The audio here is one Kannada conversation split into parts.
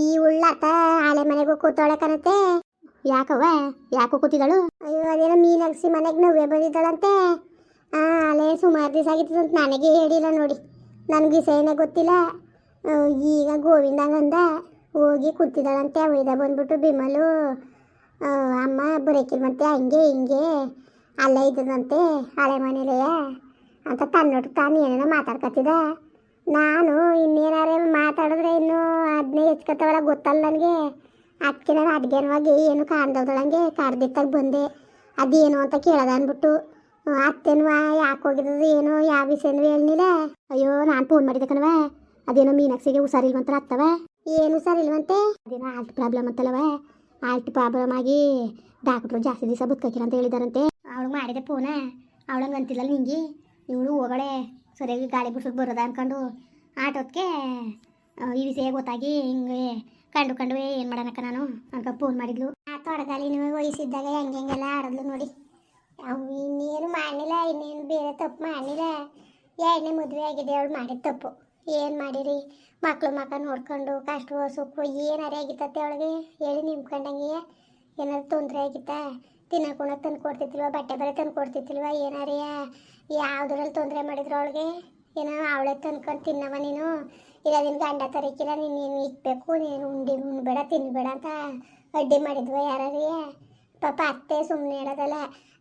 ಈ ಉಳ್ಳಾತ ಹಳೆ ಮನೆಗೂ ಕೂತವಳೆ ಯಾಕವ ಯಾಕೋ ಕೂತಿದಳು ಅಯ್ಯೋ, ಅದೇನೋ ಮೀನಾಕ್ಷಿ ಮನೆಗೆ ನೋವೇ ಬಂದಿದ್ದಾಳಂತೆ. ಆ ಅಲ್ಲೇ ಸುಮಾರು ದಿವಸ ಆಗಿತ್ತು ಅಂತ ನನಗೆ ಹೇಳಿಲ್ಲ ನೋಡಿ. ನನಗೆ ಸೇನೆ ಗೊತ್ತಿಲ್ಲ. ಈಗ ಗೋವಿಂದ ಗೋವಿಂದಂಗಂದ ಹೋಗಿ ಕೂತಿದ್ದಾಳಂತೆ ಒಯ್ದ ಬಂದ್ಬಿಟ್ಟು ಬಿಮಲು. ಅಮ್ಮ ಅಮ್ಮ ಮತ್ತೆ ಹಂಗೆ ಹಿಂಗೆ. ಅಲ್ಲೇ ಇದ್ದದಂತೆ ಹಳೆ ಮನೇಲೆಯ ಅಂತ ತನ್ನೊಟ್ಟು ತಾನು ಏನೇನೋ ಮಾತಾಡ್ಕೊತಿದ್ದ ನಾನು ಇನ್ನೇನಾರೇ ಮಾತಾಡಿದ್ರೆ ಇನ್ನು ಅದನ್ನೇ ಹೆಚ್ಕೊತಾವಲ್ಲ ಗೊತ್ತಲ್ಲ ನನಗೆ. ಅದಕ್ಕೆ ನಾನು ಅಡ್ಗೆನವಾಗಿ ಏನು ಕಾಣ್ದಳಂಗೆ ಕಾರ್ದಿತ್ತಾಗ ಬಂದೆ. ಅದೇನು ಅಂತ ಕೇಳದ ಅಂದ್ಬಿಟ್ಟು. ಅತ್ತೇನುವ ಯಾಕೆ ಹೋಗಿದ್ದು ಏನು ಯಾವ ವಿಷಯನೂ ಹೇಳಿಲ್ಲ ಅಯ್ಯೋ ನಾನು ಫೋನ್ ಮಾಡಿದ್ದೆ ಕಣವ ಅದೇನೋ ಮೀನಾಕ್ಷಿಗೆ ಹುಷಾರಿಲ್ವಂತ ಆಗ್ತವ ಏನು ಹುಷಾರಿಲ್ವಂತೆ? ಇಲ್ವಂತೆ ಅದೇನೋ ಆಲ್ಟ್ ಪ್ರಾಬ್ಲಮ್ ಅಂತಲ್ಲವ ಆಲ್ಟ್ ಪ್ರಾಬ್ಲಮ್ ಆಗಿ ಡಾಕ್ಟ್ರು ಜಾಸ್ತಿ ದಿವಸ ಬದುಕಿರ ಅಂತ ಹೇಳಿದಾರಂತೆ. ಅವಳು ಮಾಡಿದೆ ಫೋನ ಅವಳಂಗೆ ಅಂತಿಲ್ಲ ನಿಂಗೆ. ಇವಳು ಹೋಗಳೆ. ಸರಿಯಾಗಿ ಗಾಳಿ ಬಿಡ್ಸೋದು ಬರೋದ ಅನ್ಕೊಂಡು ಆಟೋದಕ್ಕೆ ಈ ವಿಷಯ ಗೊತ್ತಾಗಿ ಹಿಂಗೆ ಕಂಡು ಕಂಡು ಏನು ಮಾಡೋಣಕ್ಕ ನಾನು ಅಂತ ಫೋನ್ ಮಾಡಿದ್ಲು. ಆ ತೋಟದಲ್ಲಿ ನಿಮಗೆ ವಯಸ್ಸಿದ್ದಾಗ ಹೆಂಗೆ ಹೆಂಗೆಲ್ಲ ಆಡಿದ್ಲು ನೋಡಿ. ಅವು ಇನ್ನೇನು ಮಾಡಲಿಲ್ಲ, ಇನ್ನೇನು ಬೇರೆ ತಪ್ಪು ಮಾಡಲಿಲ್ಲ. ಎರಡನೇ ಮದುವೆ ಆಗಿದೆ, ಅವಳು ಮಾಡಿದ ತಪ್ಪು. ಏನು ಮಾಡಿರಿ? ಮಕ್ಕಳು ಮಕ್ಕ ನೋಡ್ಕೊಂಡು, ಕಷ್ಟ ಸುಖ ಏನಾರೇ ಆಗಿತ್ತತ್ತೆ ಅವಳಿಗೆ? ಹೇಳಿ ನಿಮ್ಕೊಂಡಂಗೆ. ಏನಾದ್ರು ತೊಂದರೆ ಆಗಿತ್ತ? ತಿನ್ನಕೋಣ ತಂದು ಕೊಡ್ತಿದ್ದಿಲ್ವ, ಬಟ್ಟೆ ಬರೆ ತಂದು ಕೊಡ್ತಿದ್ದಿಲ್ವ, ಏನಾರೇ ಯಾವುದ್ರಲ್ಲಿ ತೊಂದರೆ ಮಾಡಿದ್ರು ಅವಳಿಗೆ? ಏನೋ ಅವಳೆ ತಂದ್ಕೊಂಡು ತಿನ್ನವ ನೀನು? ಇಲ್ಲ ನಿನ್ನ ಗಂಡ ತರಕಿಲ್ಲ, ನೀನು ಏನು ಇಕ್ಬೇಕು, ನೀನು ಉಂಡಿ ಉಣ್ಬೇಡ, ತಿನ್ಬೇಡ ಅಂತ ಅಡ್ಡಿ ಮಾಡಿದ್ವ ಯಾರೇ ಪಾಪ ಅತ್ತೆ ಸುಮ್ಮನೆ ಹೇಳೋದಲ್ಲ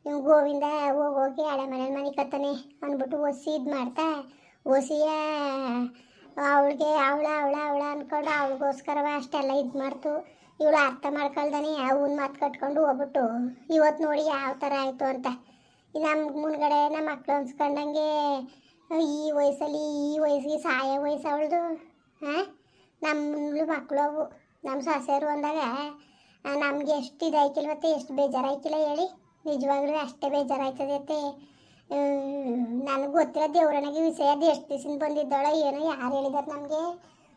ನೀವು ಗೋವಿಂದ ಹೋಗೋಗಿ ಹಳೆ ಮನೆ ಮನೆ ಕತ್ತಾನೆ ಅಂದ್ಬಿಟ್ಟು ಒಸಿ ಇದು ಮಾಡ್ತಾ, ಒಸಿಯ ಅವಳಿಗೆ ಅವಳ ಅವಳ ಅವಳ ಅಂದ್ಕೊಂಡು ಅವಳಿಗೋಸ್ಕರವ ಅಷ್ಟೆಲ್ಲ ಇದು ಮಾಡ್ತು. ಇವಳು ಅರ್ಥ ಮಾಡ್ಕೊಳ್ದಾನೆ ಅವನ ಮಾತು ಕಟ್ಕೊಂಡು ಹೋಗ್ಬಿಟ್ಟು ಇವತ್ತು ನೋಡಿ ಯಾವ ಥರ ಆಯಿತು ಅಂತ. ನಮ್ಮ ಮುಂದ್ಗಡೆ ನಮ್ಮ ಮಕ್ಳು ಅನ್ಸ್ಕೊಂಡಂಗೆ, ಈ ವಯಸ್ಸಲ್ಲಿ ಈ ವಯಸ್ಸಿಗೆ ಸಾಯ ವಯಸ್ಸು ಅವಳದು. ಹಾಂ ನಮ್ಮ ಮಕ್ಕಳು ಅವು. ನಮ್ಮ ಸೊಸೆಯರು ಅಂದಾಗ ನಮ್ಗೆ ಎಷ್ಟು ಇದಾಯ್ಕಿಲ್ವತ್ತೆ ಎಷ್ಟು ಬೇಜಾರಾಯ್ತಿಲ್ಲ ಹೇಳಿ. ನಿಜವಾಗ್ಲೂ ಅಷ್ಟೇ ಬೇಜಾರಾಯ್ತದತ್ತೆ ನನಗೆ ಗೊತ್ತಿಲ್ಲ ದೇವ್ರನಿಗೆ ವಿಷಯ. ಅದು ಎಷ್ಟು ದಿವಸ ಬಂದಿದ್ದಾಳೋ ಏನೋ ಯಾರು ಹೇಳಿದಾರೆ ನಮಗೆ.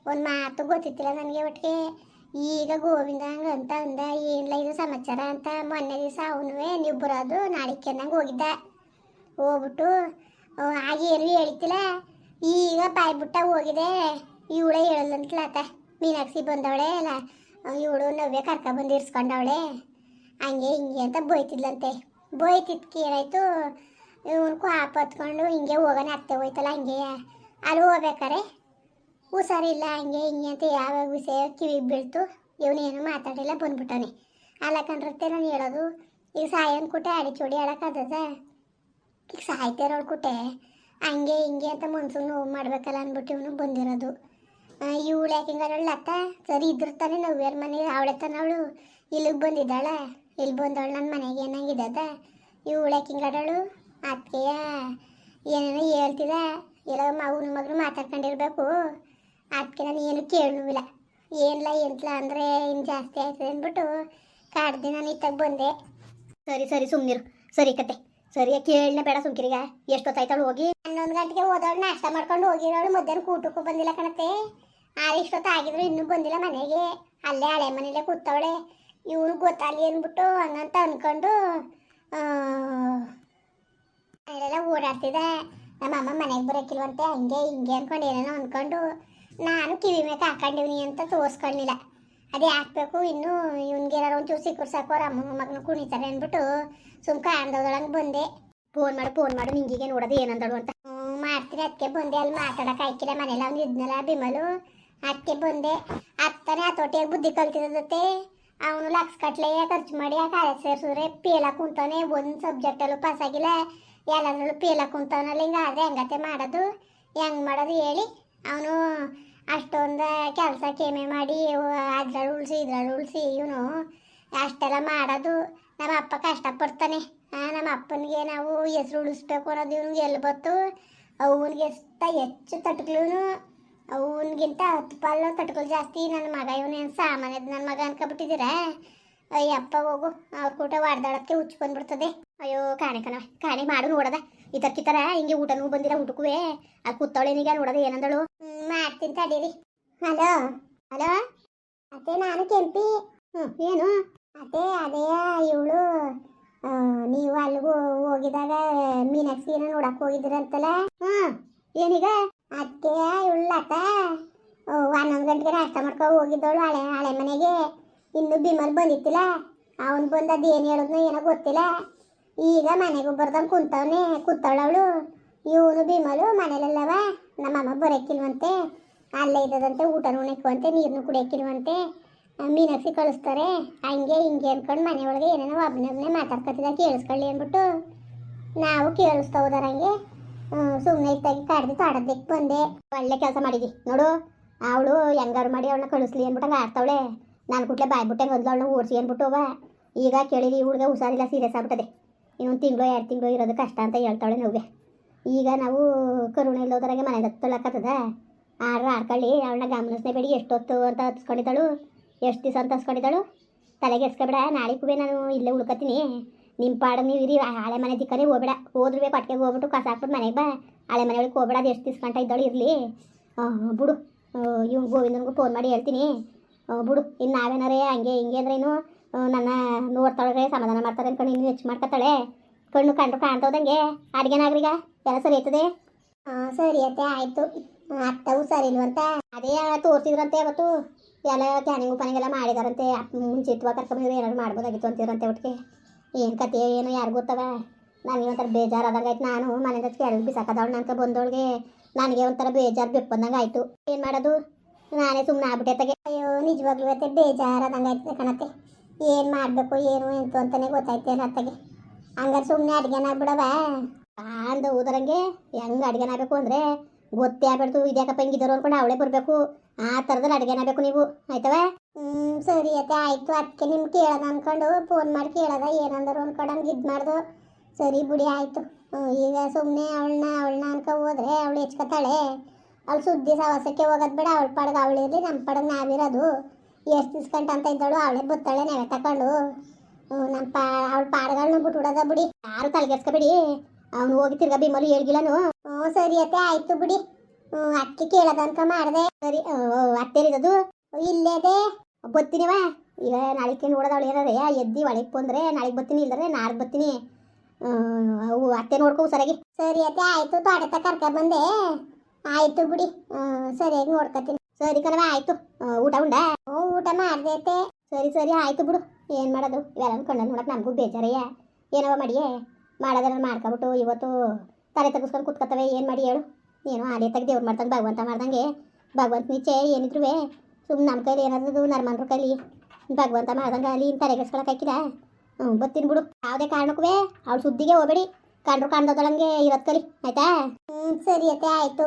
ಒಂದು ಮಾತು ಗೊತ್ತಿತ್ತಿಲ್ಲ ನನಗೆ ಒಟ್ಟಿಗೆ ಈಗ ಗೋವಿಂದ ಹಂಗೆ ಅಂತ ಅಂದ ಏನಿಲ್ಲ ಇದು ಸಮಾಚಾರ ಅಂತ ಮೊನ್ನೆ ದಿವಸ ಅವನು ನೀವು ಬರೋದು ಅನ್ನಂಗೆ ಹೋಗಿದ್ದ. ಹೋಗ್ಬಿಟ್ಟು ಆಗೇನು ಹೇಳ್ತಿಲ್ಲ. ಈಗ ಬಾಯ್ಬಿಟ್ಟ ಹೋಗಿದೆ. ಇವಳೇ ಹೇಳಲ್ಲಂತಲ ಆತ. ಮೀನಾಕ್ಷಿ ಬಂದವಳೆ ಅಲ್ಲ, ಇವಳು ನವ್ಯ ಕರ್ಕ ಬಂದು ಇರ್ಸ್ಕೊಂಡವಳೆ. ಹಂಗೆ ಹಿಂಗೆ ಅಂತ ಬೋಯ್ತಿದ್ಲಂತೆ. ಬೈತಿದ್ಕೆ ಏನಾಯ್ತು ಇವನು ಕೋಪ ಹತ್ಕೊಂಡು ಹಿಂಗೆ ಹೋಗೋಣ, ಅತ್ತೆ ಹೋಯ್ತಲ್ಲ ಹಂಗೆ. ಅಲ್ಲಿ ಹೋಗ್ಬೇಕಾರೆ? ಹುಷಾರಿಲ್ಲ ಹಂಗೆ ಹಿಂಗೆ ಅಂತ ಯಾವ್ಯಾವ ವಿಷಯ ಕಿವಿಗೆ ಬೀಳ್ತು ಇವನೇನು ಮಾತಾಡಿಲ್ಲ ಬಂದ್ಬಿಟ್ಟವನೆ. ಅಲ್ಲ ಕಂಡ್ರತ್ತೆ ನಾನು ಹೇಳೋದು, ಈಗ ಸಾಯನ್ ಕುಟೆ ಅಡಿಚೋಡಿ ಆಡೋಕ್ಕಾಗದ ಈಗ ಸಾಯ್ತಿರೋಳು ಕುಟೆ. ಹಂಗೆ ಹಿಂಗೆ ಅಂತ ಮನ್ಸು ನೋವು ಮಾಡ್ಬೇಕಲ್ಲ ಅಂದ್ಬಿಟ್ಟು ಇವನು ಬಂದಿರೋದು. ಇವಳು ಯಾಕೆ ಸರಿ, ಇದ್ರ ತಾನೇ ನವ್ಯರ ಮನೆ, ಅವಳೆ ಅವಳು. ಇಲ್ಲಿಗೆ ಬಂದಿದ್ದಾಳೆ? ಇಲ್ಲಿ ಬಂದವಳು ನನ್ನ ಮನೆಗೆ ಏನಂಗಿದ್ದ? ಇವಳು ಯಾಕೆ ಹಿಂಗಾಡಳು ಏನೇನೋ ಹೇಳ್ತಿದ? ಎಲ್ಲ ಮಗನ ಮಗನು ಮಾತಾಡ್ಕೊಂಡಿರ್ಬೇಕು. ಅದಕ್ಕೆ ನಾನು ಏನು ಕೇಳುವಿಲ್ಲ ಏನಿಲ್ಲ ಎಂತಲ್ಲ ಅಂದರೆ ಇನ್ನು ಜಾಸ್ತಿ ಆಯ್ತದೆ ಅಂದ್ಬಿಟ್ಟು ಕಾಡ್ದೆ ನಾನು ಇತ್ತಾಗ ಬಂದೆ. ಸರಿ ಸರಿ ಸುಮ್ಮನಿರು ಸರಿ ಕತೆ. ಸರಿ ಕೇಳನೆ ಬೇಡ ಸುಮ್ಕಿರಿಗ. ಎಷ್ಟೊತ್ತಾಯ್ತಾಳು ಹೋಗಿ? ಹನ್ನೊಂದು ಗಂಟೆಗೆ ಹೋದವಳು ನಾಷ್ಟ ಮಾಡ್ಕೊಂಡು ಹೋಗಿರೋಳು ಮಧ್ಯಾಹ್ನ ಕೂಟಕ್ಕೂ ಬಂದಿಲ್ಲ ಕಣತೆ. ಆರು ಇಷ್ಟೊತ್ತು ಆಗಿದ್ರು ಇನ್ನೂ ಬಂದಿಲ್ಲ ಮನೆಗೆ. ಅಲ್ಲೇ ಹಳೆ ಮನೇಲೆ ಕೂತವಳೆ. ಇವನು ಗೊತ್ತಾಗಲಿ ಅಂದ್ಬಿಟ್ಟು ಹಂಗಂತ ಅಂದ್ಕೊಂಡು ಅಲ್ಲೆಲ್ಲ ಓಡಾಡ್ತಿದ್ದೆ. ನಮ್ಮ ಅಮ್ಮ ಮನೆಗೆ ಬರೋಕ್ಕಿಲ್ವಂತೆ ಹಂಗೆ ಹಿಂಗೆ ಅಂದ್ಕೊಂಡು ಏನೇನೋ ಅಂದ್ಕೊಂಡು ನಾನು ಕಿವಿ ಮೇಲೆ ಹಾಕೊಂಡಿವ್ನಿ ಅಂತ ತೋರಿಸ್ಕೊಳ್ಳಿಲ್ಲ ಅದೇ ಹಾಕ್ಬೇಕು, ಇನ್ನು ಇವ್ನಿಗೆ ಏನಾರು ಒಂಚೂರು ಸಿಕ್ಕರು ಸಾಕು ಅವ್ರ ಅಮ್ಮನ ಮಗನ ಕುಣಿತಾರೆ ಅಂದ್ಬಿಟ್ಟು ಸುಮ್ಕ ಅಂದೋದೊಳಗೆ ಬಂದೆ. ಫೋನ್ ಮಾಡು ಫೋನ್ ಮಾಡು, ನಿಂಗಿಗೆ ನೋಡೋದು ಏನಂದಳು ಅಂತ. ಮಾಡ್ತೀನಿ ಅದಕ್ಕೆ ಬಂದೆ, ಅಲ್ಲಿ ಮಾತಾಡಕ್ಕೆ ಆಯ್ಕಿಲ್ಲ, ಮನೇಲಿ ಅವ್ನು ಇದ್ನಲ್ಲ, ಬಿಮಲು. ಅದಕ್ಕೆ ಬಂದೆ. ಅತ್ತನೇ ಹತೋಟಿಯಾಗಿ ಬುದ್ಧಿ ಕಲ್ತಿದ್ದತ್ತೆ ಅವನು ಲಕ್ಷ ಕಟ್ಲೆ ಖರ್ಚು ಮಾಡಿ ಆ ಕಾಲೇಜ್ ಸೇರಿಸಿದ್ರೆ ಪೇಲ ಕುಂತಾನೆ ಒಂದು ಸಬ್ಜೆಕ್ಟಲ್ಲೂ ಪಾಸ್ ಆಗಿಲ್ಲ. ಎಲ್ಲದ್ರಲ್ಲೂ ಪೇಲ ಕುಂತವನಲ್ಲ, ಹಿಂಗಾದ್ರೆ ಹೆಂಗತೆ ಮಾಡೋದು? ಹೆಂಗೆ ಮಾಡೋದು ಹೇಳಿ. ಅವನು ಅಷ್ಟೊಂದು ಕೆಲಸ ಕೇಮೆ ಮಾಡಿ ಅದ್ರಲ್ಲಿ ಉಳಿಸಿ, ಇದ್ರಲ್ಲಿ ಉಳಿಸಿ ಇವನು ಅಷ್ಟೆಲ್ಲ ಮಾಡೋದು. ನಮ್ಮ ಅಪ್ಪ ಕಷ್ಟಪಡ್ತಾನೆ. ನಮ್ಮ ಅಪ್ಪನಿಗೆ ನಾವು ಹೆಸ್ರು ಉಳಿಸ್ಬೇಕು ಅನ್ನೋದು ಇವನಿಗೆ ಎಲ್ಲಿ ಬತ್ತು ಅವನಿಗೆ ಎಷ್ಟ ಹೆಚ್ಚು ತಟ್ಕಲೂ ಅವನಿಗಿಂತ ಹತ್ತು ಪಾಲು ತಟ್ಕಲು ಜಾಸ್ತಿ. ನನ್ನ ಮಗ ಇವನೇನು ಸಾಮಾನ್ಯದ ನನ್ನ ಮಗ ಅನ್ಕೊಬಿಟ್ಟಿದ್ದೀರಾ ಅಯ್ಯಪ್ಪ ಹೋಗು. ಅವ್ರ ಕೂಟ ವಾಡ್ದಾಡಕ್ಕೆ ಹುಚ್ಚು ಬಂದ್ಬಿಡ್ತದೆ. ಅಯ್ಯೋ ಕಾಣೆ ಕಣವ ಕಾಣೆ ಮಾಡು ನೋಡದ. ಈ ತರ ಕಿತರ ಹಿಂಗೆ ಊಟನೂ ಬಂದಿರ ಊಟಕ್ಕೂ ಅಲ್ಲಿ ಕೂತವಳೇನಿಗೆ ನೋಡದ ಏನಂದಳು? ಮಾಡ್ತೀನಿ ತಡೀರಿ. ಹಲೋ? ಹಲೋ? ಅತ್ತೆ ನಾನು ಕೆಂಪಿ. ಹ್ಞೂ ಏನು? ಅದೇ ಅದೇ ಇವಳು ನೀವು ಅಲ್ಲಿಗೂ ಹೋಗಿದಾಗ ಮೀನಾಕ್ಷಿನ ನೋಡಕ್ ಹೋಗಿದ್ರಂತಲ್ಲ? ಹ್ಞೂ ಏನೀಗ? ಅದಕ್ಕೆ ಇವಳಕ್ಕ ಹನ್ನೊಂದು ಗಂಟೆಗೆ ನಾಷ್ಟ ಮಾಡ್ಕೊ ಹೋಗಿದ್ದವಳು ಹಳೆ ಹಳೆ ಮನೆಗೆ. ಇನ್ನು ಬಿಮಲ್ ಬಂದಿತ್ತಿಲ್ಲ. ಅವನು ಬಂದು ಅದು ಏನು ಹೇಳಿದ್ನೋ ಏನೋ ಗೊತ್ತಿಲ್ಲ. ಈಗ ಮನೆಗೆ ಬರ್ದಂಗೆ ಕುಂತವನೆ, ಕೂತವಳವಳು. ಇವನು ಬಿಮಲು ಮನೇಲೆಲ್ಲವ. ನಮ್ಮಮ್ಮ ಬರೋಕ್ಕಿಲ್ವಂತೆ ಅಲ್ಲೇ ಇದ್ದದಂತೆ ಊಟ ಉಣಿಕುವಂತೆ ನೀರನ್ನು ಕುಡಿಯೋಕ್ಕಿಲ್ವಂತೆ ಮೀನಾಕ್ಷಿ ಕಳಿಸ್ತಾರೆ. ಹಂಗೆ ಹಿಂಗೆ ಅನ್ಕೊಂಡು ಮನೆಯೊಳಗೆ ಏನೇನೋ ಒಬ್ಬನೇ ಮಾತಾಡ್ಕೊತಿದ್ದ ಕೇಳಿಸ್ಕೊಳ್ಳಿ ಅಂದ್ಬಿಟ್ಟು. ನಾವು ಕೇಳಿಸ್ತಾ ಹೋದಾರಂಗೆ ಸುಮ್ಮನೆ ಇತ್ತಾಗಿ ಕಡ್ದು ತಾಡೋದಕ್ಕೆ ಬಂದೆ. ಒಳ್ಳೆ ಕೆಲಸ ಮಾಡಿದಿ. ನೋಡು, ಅವಳು ಹೆಂಗಾರು ಮಾಡಿ ಅವಳನ್ನ ಕಳಿಸ್ಲಿ ಅಂದ್ಬಿಟ್ಟು ಆಡ್ತಾವಳೆ. ನಾನು ಕುಟ್ಲೆ ಬಾಯ್ ಬಿಟ್ಟೆ ಅವಳನ್ನ ಓಡಿಸಿ ಅಂದ್ಬಿಟ್ಟು ಅವ? ಈಗ ಕೇಳಿರಿ ಹುಡುಗ ಹುಷಾರಿಲ್ಲ ಸೀರಿಯಸ್ ಆಗ್ಬಿಟ್ಟದೆ. ಇನ್ನೊಂದು ತಿಂಗಳು, ಎರಡು ತಿಂಗಳು ಇರೋದು ಕಷ್ಟ ಅಂತ ಹೇಳ್ತಾಳೆ ನೋವೆ ಈಗ ನಾವು ಕರುಣೆ ಇಲ್ಲೋದ್ರಾಗೆ ಮನೆಗೆ ತೊಳಕತ್ತದ ಆಡ್ರ ಆಡ್ಕೊಳ್ಳಿ ಅವಳನ್ನ ಗಮನಿಸ್ನೇ ಬೇಡಿ, ಎಷ್ಟೊತ್ತು ಅಂತ ಹತ್ಸ್ಕೊಂಡಿದ್ದಾಳು? ಎಷ್ಟು ದಿವಸ ಅಂತ ಹತ್ಸ್ಕೊಂಡಿದ್ದಾಳು? ತಲೆಗೆ ಎಸ್ಕೊಬೇಡ ನಾಳೆಗೂ ನಾನು ಇಲ್ಲೇ ಉಳ್ಕೊತೀನಿ ನಿಮ್ಮ ಪಾಡ ನೀವು ಇರಿ ಹಳೆ ಮನೆ ದಿಕ್ಕನೇ ಹೋಗ್ಬೇಡ. ಹೋದ್ರು ಅಟ್ಕೆ ಹೋಗ್ಬಿಟ್ಟು ಕಸ ಹಾಕ್ಬಿಟ್ಟು ಮನೆಗೆ ಬಾ. ಹಳೆ ಮನೆಯೊಳಗೆ ಹೋಗ್ಬೇಡ, ಅದು ಎಷ್ಟು ದಿವ್ಸ ಗಂಟ ಇದ್ದಾಳು, ಇರಲಿ. ಬಿಡು. ಇವ್ನು ಗೋವಿಂದನಿಗೂ ಫೋನ್ ಮಾಡಿ ಹೇಳ್ತೀನಿ. ಬಿಡು, ಇನ್ನು ನಾವೇನಾರೇ ಹಂಗೆ ಹಿಂಗೆ ಅಂದ್ರೇನು ನನ್ನ ನೋಡ್ತಾಳೆ ಸಮಾಧಾನ ಮಾಡ್ತಾರೆ ಅನ್ಕೊಂಡು ಇನ್ನೂ ಹೆಚ್ಚು ಮಾಡ್ಕೊತಾಳೆ. ಕಣ್ಣು ಕಂಡ್ರು ಕಾಣ್ತೋದಂಗೆ. ಅಡ್ಗೆನಾಗ್ರೀಗ ಎಲ್ಲ ಸರಿ ಆಯ್ತದೆ? ಹಾಂ ಸರಿ ಅತ್ತೆ, ಆಯಿತು. ಅತ್ತವು ಸರಿ ಇಲ್ವಂತ ಅದೇ ತೋರಿಸಿದ್ರಂತೆ ಅವತ್ತು. ಎಲ್ಲ ಕ್ಯಾನಿಂಗು ಪನಿಗೆಲ್ಲ ಮಾಡಿದಾರಂತೆ. ಮುಂಚಿತವಾಗ ಕರ್ಕೊಂಡು ಏನಾದ್ರು ಮಾಡ್ಬೋದಾಗಿತ್ತು ಅಂತಿದ್ರಂತೆ ಒಟ್ಟಿಗೆ. ಏನು ಕತೆ ಏನು ಯಾರು ಗೊತ್ತವ. ನನಗೆ ಒಂಥರ ಬೇಜಾರಾದಂಗೆ ಆಯ್ತು. ನಾನು ಮನೆಯಿಂದ ಕೆಳಗೆ ಬಿಸಾಕದವಳು ನನ್ಕ ಬಂದವಳಿಗೆ ನನಗೆ ಒಂಥರ ಬೇಜಾರು ಬೆಪ್ಪಂದಂಗೆ ಆಯಿತು. ಏನು ಮಾಡೋದು? ನಾನೇ ಸುಮ್ಮನೆ ಆಗ್ಬಿಟ್ಟೆ ತಗೆ ಅಯ್ಯೋ, ನಿಜವಾಗ್ಲೂ ಇವತ್ತೆ ಬೇಜಾರಾದಂಗೆ ಆಯ್ತದೆ ಕಣತ್ತೆ. ಏನು ಮಾಡಬೇಕು, ಏನು ಎಂತು ಅಂತಾನೆ ಗೊತ್ತಾಯ್ತಿಲ್ಲ ಅತ್ತಗೆ. ಹಂಗಾರೆ ಸುಮ್ಮನೆ ಅಡುಗೆನ ಆಗ್ಬಿಡವ. ಅಂದ ಊದರಂಗೆ ಹೆಂಗೆ ಅಡ್ಗೆನ ಆಗಬೇಕು ಅಂದರೆ ಗೊತ್ತೇ ಆಗ್ಬಿಡ್ತು. ಇದ್ಯಾಕಪ್ಪ ಹಿಂಗಿದ್ರು ಅಂದ್ಕೊಂಡು ಅವಳೇ ಬರಬೇಕು. ಆ ಥರದಲ್ಲಿ ಅಡ್ಗೆನ ಆಗಬೇಕು ನೀವು. ಆಯ್ತವ? ಹ್ಞೂ ಸರಿ ಅತ್ತೆ, ಆಯಿತು. ಅದಕ್ಕೆ ನಿಮ್ಗೆ ಕೇಳೋದ ಅನ್ಕೊಂಡು ಫೋನ್ ಮಾಡಿ ಕೇಳೋದ. ಏನಂದರು ಅನ್ಕೊಂಡು, ಹಂಗೆ ಇದು ಮಾಡ್ದು. ಸರಿ ಬಿಡಿ, ಆಯಿತು. ಈಗ ಸುಮ್ಮನೆ ಅವಳನ್ನ ಅವಳನ್ನ ಅನ್ಕೊ ಹೋದ್ರೆ ಅವಳು ಹೆಚ್ಕೊತಾಳೆ. ಅವಳು ಸುದ್ದಿ ಸವಾಸಕ್ಕೆ ಹೋಗೋದು ಬೇಡ ಅವಳ ಪಡಗ ಇರಲಿ ನಮ್ಮ ಪಡಗ ನಾವಿರೋದು ಎಷ್ಟು ದಿವ್ಸಕಂಟ ಅಂತ ಇದ್ದಾಳು ಅವಳೆ ಬುತ್ತಾಳೆ ನಾವೇ ತಕೊಂಡು. ನಮ್ಮ ಪಾ ಅವಳ ಬಿಟ್ಟು ಬಿಟ್ಬಿಡೋದ ಬಿಡಿ. ಯಾರು ತಲೆಗೆಸ್ಕೊಬಿಡಿ ಅವ್ನು ಹೋಗಿ ತಿರ್ಗ ಬಿಮಲು ಹೇಳ್ಗಿಲ್ಲನು. ಹ್ಞೂ ಸರಿ ಅತ್ತೆ ಆಯಿತು ಬಿಡಿ. ಹ್ಞೂ ಅಕ್ಕಿ ಕೇಳೋದ ಅನ್ಕೊ ಮಾಡಿದೆ. ಸರಿ ಅತ್ತೇರಿದದು ಇಲ್ಲೇದೆ ಬತ್ತೀನಿವ ಈಗ ನಾಳೆಗೆ ನೋಡೋದು ಅವಳು ಏನಾರೆ ಎದ್ದಿ ಒಳಗೆ ಬಂದರೆ ನಾಳೆಗೆ ಬರ್ತೀನಿ ಇಲ್ಲದ್ರೆ ನಾಳೆ ಬರ್ತೀನಿ ಆ, ಅವು ಅತ್ತೆ ನೋಡ್ಕೋ ಸರಿಯಾಗಿ. ಸರಿ ಅತ್ತೆ ಆಯಿತು ತೋಟ ತಕ ಬಂದೆ. ಆಯಿತು ಬಿಡಿ. ಸರಿ ಸರಿಯಾಗಿ ನೋಡ್ಕೊತೀನಿ. ಸರಿ ಕಣವ ಆಯ್ತು. ಊಟ ಉಂಡ? ಹ್ಞೂ ಊಟ ಮಾಡ್ದೈತೆ. ಸರಿ ಸರಿ, ಆಯ್ತು ಬಿಡು. ಏನು ಮಾಡೋದು? ಇವೆಲ್ಲ ಕಣ್ಣಲ್ಲಿ ನೋಡಕ್ಕೆ ನಮಗೂ ಬೇಜಾರಯ್ಯ ಏನವ ಮಾಡಿಯೇ? ಮಾಡೋದ್ರ ಮಾಡ್ಕೊಬಿಟ್ಟು ಇವತ್ತು ತಲೆ ತಗಸ್ಕೊಂಡು ಕುತ್ಕೊತವೆ. ಏನು ಮಾಡಿ ಹೇಳು? ಏನೋ ಆನೆ ತನಕ ದೇವ್ರು ಮಾಡ್ದಂಗೆ ಭಗವಂತ ಮಾಡ್ದಂಗೆ? ಭಗವಂತ ನೀಚೆ ಏನಿದ್ರು ಸುಮ್ಮನೆ ನಮ್ಮ ಕೈಲಿ ಏನಾದ್ರು ನರ್ಮನ್ರ ಕೈಲಿ. ಭಗವಂತ ಮಾಡ್ದಂಗೆ ಅಲ್ಲಿ ಇನ್ನು ತಲೆಗೆಸ್ಕೊಳಕ್ಕೆ ಹಾಕಿದ? ಹ್ಞೂ ಬತ್ತೀನಿ ಬಿಡು. ಯಾವುದೇ ಕಾರಣಕ್ಕೂ ಅವ್ಳು ಸುದ್ದಿಗೆ ಹೋಗಬೇಡಿ. ಕಂಡ್ರು ಕಾಣ್ದೋದಳಂಗೆ ಇರೋದು ಕಲಿ. ಆಯ್ತಾ? ಹ್ಞೂ ಸರಿ ಅತ್ತೆ, ಆಯಿತು.